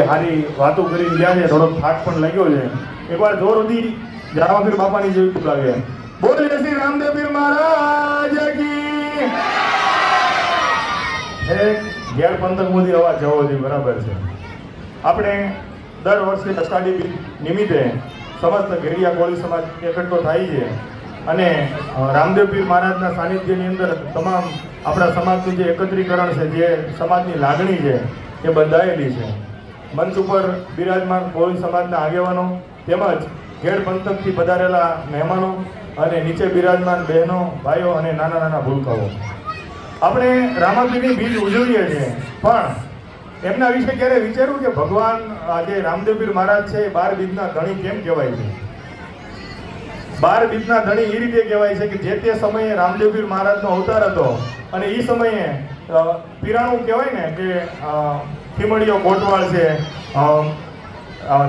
હારી વાતો કરીને ગયા છે, થોડોક થાક પણ લાગ્યો છે. એકવાર જોર સુધી જાવાપીર બાપાની જેવી બોલાવીએ બોલે શ્રી રામદેવપીર મહારાજ કી. ઘેર પંથક મોદી અવાજ જવો જોઈએ, બરાબર છે. આપણે દર વર્ષે અષાઢી નિમિત્તે સમસ્ત ઘેરિયા કોળી સમાજ એકઠો થાય છે. અને રામદેવ પીર મહારાજના સાનિધ્યની અંદર તમામ આપણા સમાજનું જે એકત્રીકરણ છે, જે સમાજની લાગણી છે, એ બંધાયેલી છે. મંચ ઉપર બિરાજમાન કોળી સમાજના આગેવાનો તેમજ ઘેડ પંથકથી પધારેલા મહેમાનો અને નીચે બિરાજમાન બહેનો, ભાઈઓ અને નાના નાના ભૂલકાઓ. આપણે રામાદેવની બીજ ઉજવીએ છીએ, પણ એમના વિશે ક્યારે વિચાર્યું કે ભગવાન આજે રામદેવપીર મહારાજ છે, એ બાર બીજના ધણી કેમ કહેવાય છે? બાર બીજના ધણી એ રીતે કહેવાય છે કે જે તે સમયે રામદેવપીર મહારાજનો અવતાર હતો અને એ સમયે પીરાણું કહેવાય ને કે ખીમડીયો કોટવાળ છે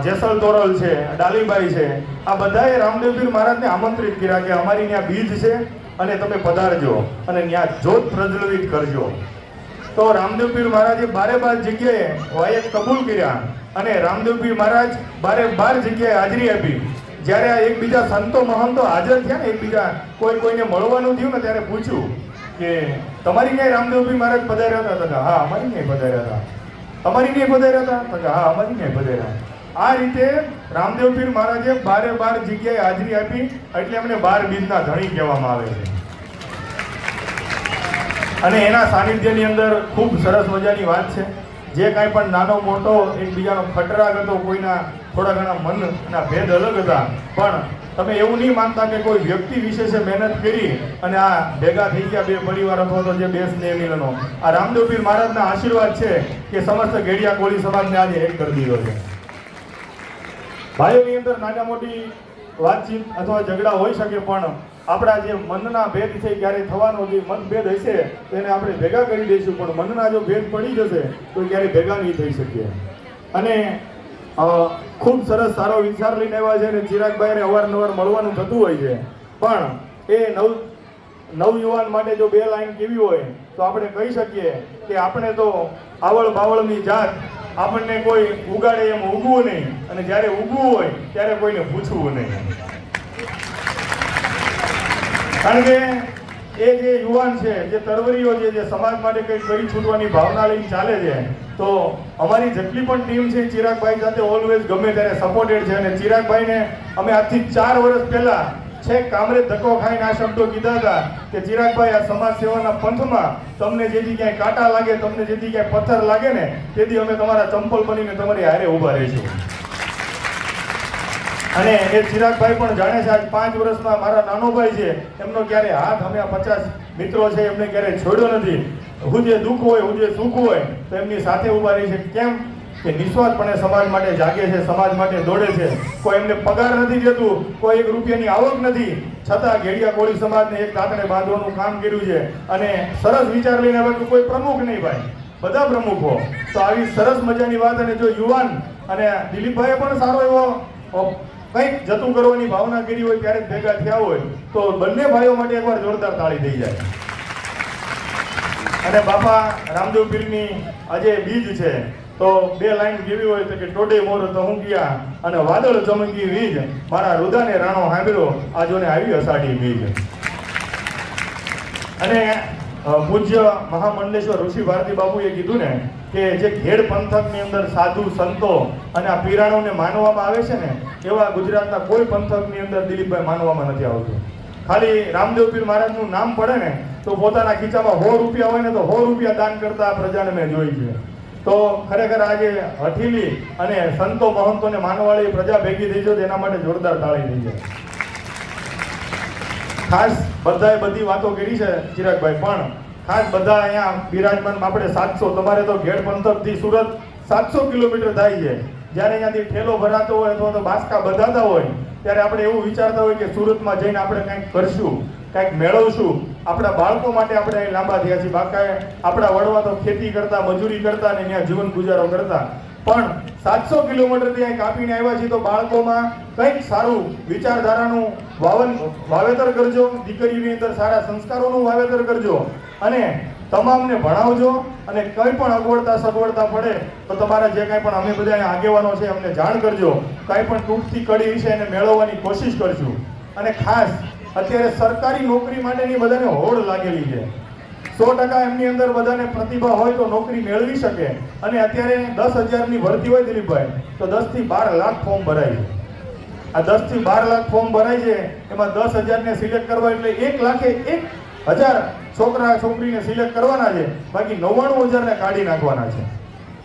જેસલ તોરલ છે, ડાલીબાઈ છે. આ બધાએ રામદેવપીર મહારાજને આમંત્રિત કર્યા કે અમારી ત્યાં બીજ છે અને તમે પધારજો અને ત્યાં જોત પ્રજ્વલિત કરજો. તો રામદેવપીર મહારાજે બારે બાર જગ્યાએ વાયક કબૂલ કર્યા અને રામદેવપીર મહારાજ બારે બાર જગ્યાએ હાજરી આપી. જ્યારે આ એકબીજા સંતો મહંતો હાજર થયા ને, એકબીજા કોઈ કોઈને મળવાનું થયું ને, ત્યારે પૂછ્યું કે તમારી ક્યાંય રામદેવપીર મહારાજ પધાર્યા હતા? હા, અમારી ક્યાંય પધાર્યા હતા. તમારી નહીં પધાર્યા હતા તો કે, હા, અમારી નહીં પધાર્યા આ રીતે રામદેવપીર મહારાજે બારે બાર જગ્યાએ હાજરી આપી, એટલે એમને બાર બીજના ધણી કહેવામાં આવે છે. અને એના સાનિધ્યની અંદર ખૂબ સરસ મજાની વાત છે. જે કાંઈ પણ નાનો મોટો એકબીજાનો ખટરાગ હતો, કોઈના થોડા ઘણા મનના ભેદ અલગ હતા, પણ તમે એવું નહીં માનતા કે કોઈ વ્યક્તિ વિશેષે મહેનત કરી અને આ ભેગા થઈ ગયા બે પરિવાર અથવા તો જે બે સ્નેહ મિલનો આ રામદેવપીર મહારાજના આશીર્વાદ છે કે સમસ્ત ગેડિયા કોળી સમાજને આજે એક કરી દીધો છે. ભાઈઓની અંદર નાના મોટી વાતચીત અથવા ઝઘડા હોઈ શકે પણ આપણા જે મનના ભેદ છે ક્યારે થવાનો જે મતભેદ હશે તેને આપણે ભેગા કરી દઈશું. પણ મનના જો ભેદ પડી જશે તો ક્યારે ભેગા નહીં થઈ શકીએ. અને ખૂબ સરસ સારો વિચાર લઈને આવ્યા છે અને ચિરાગભાઈને અવારનવાર મળવાનું થતું હોય છે. પણ એ નવ, નવયુવાન માટે જો બે લાઈન કેવી હોય, તો આપણે કહી શકીએ કે આપણે તો આવળ બાવળની જાત આપણને કોઈ ઉગાડે એમ ઉગવું નહીં. અને જ્યારે ઉગવું હોય, ત્યારે કોઈને પૂછવું નહીં. કારણ કે એ જે યુવાન છે, જે તરવરીઓ છે, જે સમાજ માટે કંઈક કરી છૂટવાની ભાવના લઈને ચાલે છે, તો અમારી જેટલી પણ ટીમ છે, ચિરાગભાઈ સાથે ઓલવેઝ ગમે ત્યારે સપોર્ટેડ છે. અને ચિરાગભાઈને અમે આજથી ચાર વર્ષ પહેલા છેક કામરે ધક્કો ખાઈને આ શબ્દો કીધા હતા કે, ચિરાગભાઈ, આ સમાજ સેવાના પંથમાં તમને જેથી ક્યાંય કાંટા લાગે, તમને જેથી ક્યાંય પથ્થર લાગે ને, તેથી અમે તમારા ચંપલ બનીને તમારી હારે ઊભા રહીશું. અને એ ચિરાગભાઈ પણ જાણે છે આજ પાંચ વર્ષમાં મારા નાનો ભાઈ છે. એમનો ક્યારે હાથ, અમે પચાસ મિત્રો છે, એમને ક્યારે છોડ્યો નથી. હું જે દુઃખ હોય, હું જે સુખ હોય, તો એમની સાથે ઊભા રહી છે. કેમ? કે નિસ્વાર્થપણે સમાજ માટે જાગે છે, સમાજ માટે દોડે છે. કોઈ એમને પગાર નથી દેતું, કોઈ એક રૂપિયાની આવક નથી. છતાં ઘેડિયા કોળી સમાજને એક દાંતને બાંધવાનું કામ કર્યું છે. અને સરસ વિચાર લઈને આવે કોઈ પ્રમુખ નહીં ભાઈ. બધા પ્રમુખો. તો આવી સરસ મજાની વાત અને જો યુવાન અને દિલીપભાઈએ પણ સારો એવો કંઈક જતું કરવાની ભાવના કરી હોય ત્યારે ભેગા થયા હોય, તો બંને ભાઈઓ માટે એકવાર જોરદાર તાળી થઈ જાય. અને બાપા રામદેવ પીરની આજે બીજ છે, તો બે લાઈન કેવી હોય તો કે ટોડે મોર તો હું ગયા અને વાદળ ચમકી વીજ, મારા રુદાને રાણો હાંભળ્યો આજોને આવી અષાઢી બીજ. અને પૂજ્ય મહામંડલેશ્વર ઋષિ ભારતી બાપુએ કીધું ને કે જે ઘેડ પંથકની અંદર સાધુ, સંતો અને આ પીરાણોને માનવામાં આવે છે ને, એવા ગુજરાતના કોઈ પંથકની અંદર દિલીપભાઈ માનવામાં નથી આવતું. ખાલી રામદેવ પીર મહારાજનું નામ પડે ને, તો પોતાના ખીચામાં સો રૂપિયા હોય ને, તો સો રૂપિયા દાન કરતા પ્રજાને મેં જોઈ છે. તો ખરેખર આજે હઠીલી અને સંતો, મહંતોને માનવાળી પ્રજા ભેગી થઈ છે તો એના માટે જોરદાર તાળી થઈ જાય ખાસ બધાએ બધી વાતો કરી છે ચિરાગભાઈ, પણ ખાસ બધા અહીંયા બિરાજમાન આપણે સાતસો, તમારે તો ઘેડ પંથકથી સુરત સાતસો કિલોમીટર થાય છે. જ્યારે અહીંયાથી ઠેલો ભરાતો હોય અથવા તો બાસકા બધાતા હોય, ત્યારે આપણે એવું વિચારતા હોય કે સુરતમાં જઈને આપણે કંઈક કરશું, કંઈક મેળવશું. આપણા બાળકો માટે આપણે અહીં લાંબા થયા છીએ. બાકા આપણા વડવા તો ખેતી કરતા, મજૂરી કરતા અને ત્યાં જીવન ગુજારો કરતા. પણ સાતસો કિલોમીટરથી અહીં કાપીને આવ્યા છીએ તો બાળકોમાં કંઈક સારું વિચારધારાનું વાવન, વાવેતર કરજો. દીકરીની અંદર સારા સંસ્કારોનું વાવેતર કરજો. અને તમામને ભણાવજો અને કંઈ પણ અગવડતા સગવડતા પડે તો તમારા જે કાંઈ પણ અમે બધા આગેવાનો છે અમને જાણ કરજો. કાંઈ પણ તૂટતી કડી છે એને મેળવવાની કોશિશ કરશું અને ખાસ, અત્યારે સરકારી નોકરી માટેની બધાને હોડ લાગેલી છે. સો ટકા એમની અંદર બધાને પ્રતિભા હોય તો નોકરી મેળવી શકે. અને અત્યારે દસ હજારની ભરતી હોય દિલીપભાઈ, તો દસથી બાર લાખ ફોર્મ ભરાય છે. આ દસથી બાર લાખ ફોર્મ ભરાય છે, એમાં દસ હજારને સિલેક્ટ કરવા એટલે એક લાખે એક હજાર છોકરા છોકરીને સિલેક્ટ કરવાના છે, બાકી નવ્વાણું હજારને કાઢી નાખવાના છે.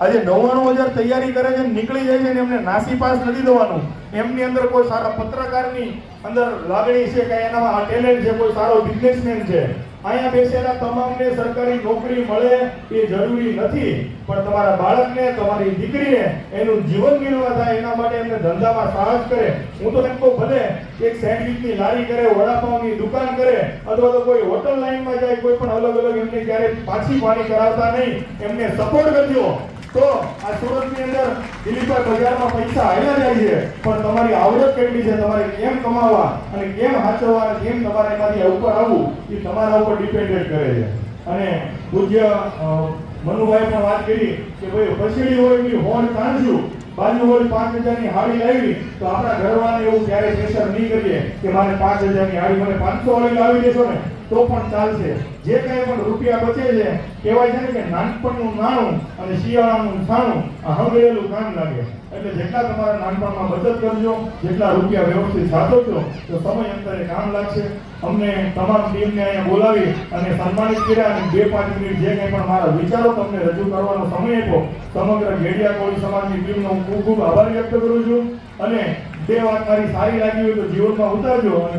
આજે નવ્વાણું હજાર તૈયારી કરે છે ને નીકળી જાય છે ને એમને નાસી પાસ નથી દેવાનું. એમની અંદર કોઈ સારા પત્રકારની અંદર લાગણી છે કે એનામાં ટેલેન્ટ છે, કોઈ સારો બિઝનેસમેન છે. અહીંયા બેસેલા તમામને સરકારી નોકરી મળે એ જરૂરી નથી. પણ તમારા બાળકને, તમારી દીકરીને એનું જીવન નિર્વાહ થાય એના માટે ધંધામાં સાહસ કરે, હું તો એમ કહું, ભલે એક સેન્ડવિચની લારી કરે વડાપાવની દુકાન કરે, અથવા તો કોઈ હોટલ લાઈનમાં જાય, કોઈ પણ અલગ અલગ એમને ક્યારે પાછી પાણી કરાવતા નહીં, એમને સપોર્ટ કરજો. તો આ સુરતની અંદર દિલીપભાઈ બજારમાં પૈસા આવ્યા જાય છે, પણ તમારી આવડત કેટલી છે, તમારે કેમ કમાવા અને કેમ હાચવવા અને કેમ તમારે એમાંથી ઉપર આવવું, એ તમારા ઉપર ડિપેન્ડેડ કરે છે. અને પૂજ્ય મનુભાઈ પણ વાત કરી કે ભાઈ, પછીડી હોય એની હોર્ન કાઢશું બાજુ પાંચ હજારની હાડી લાવી, તો આપણા ઘરવાળાને એવું ક્યારે પ્રેશર નહીં કરીએ કે મારે પાંચ હજારની હાડી મને પાંચસો વાળી લાવી દેશો ને. તો પણ ચાલશે. જે કાંઈ પણ રૂપિયા બચે છે, કહેવાય છે ને કે નાનપણનું નાણું અને શિયાળાનું છાણું આ કામ લાગે. એટલે જેટલા તમારા નાનપણમાં બચત કરજો, જેટલા રૂપિયા વ્યવસ્થિત સાચવજો તો સમય અંતરે કામ લાગશે. અમને તમામ ટીમને અહીંયા બોલાવી અને સન્માનિત કર્યા અને બે પાંચ મિનિટ જે કંઈ પણ મારા વિચારો તમને રજૂ કરવાનો સમય આપ્યો, સમગ્ર ગેડિયા કોળી સમાજની ટીમનો હું ખૂબ ખૂબ આભાર વ્યક્ત કરું છું. અને બે વાત મારી સારી લાગી હોય તો જીવનમાં ઉતારજો અને